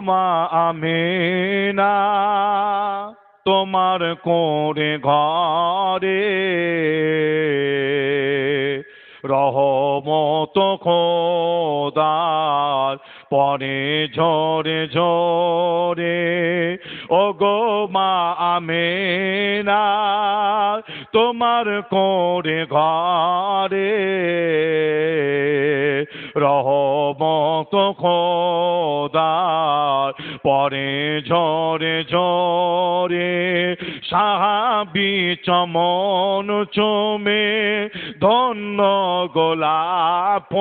মা আমেনা, তোমার কোরে ঘরে রহমত খোদার পরে ঝরে ঝরে। ও গো মা আমেনা, তোমার কোরে ঘরে রহমত খোদার পরে ঝরে ঝরে সাহাবি চমন চমে ধন্য গোলাপ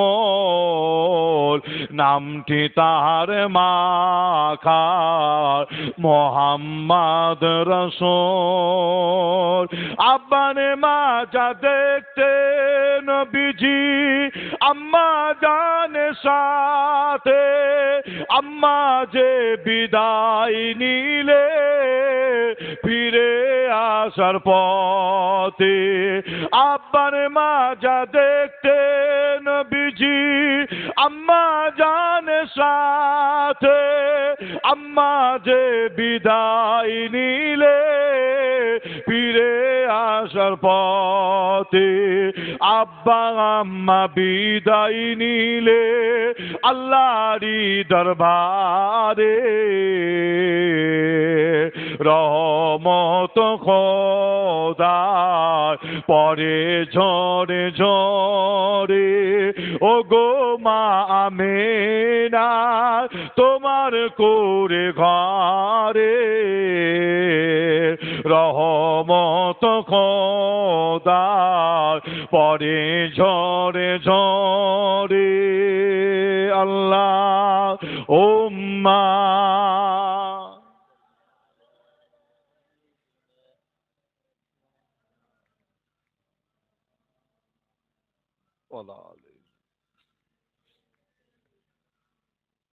নামটি তার মাখার মোহাম্মদ রসোল। আব্বানে মা যা দেখতে নবীজি, আম্মা জানে সাথে, আম্মা যে বিদায় নিলে ফিরে আসার পথে। আব্বার মা যা দেখতে নবীজি, আম্মা জানে সাথে আম্মা যে বিদায় নিলে ফিরে আসার পথে আব্বা আম্মা বিদায় নিলে আল্লাহরি দরবারে রহমত খোদার পরে ঝরে ঝরে ও গো মা আমেনা তোমার করে ঘরে রহমত খোদার পরে ঝরে ঝরে আল্লাহ ওম্মা ولا علیہ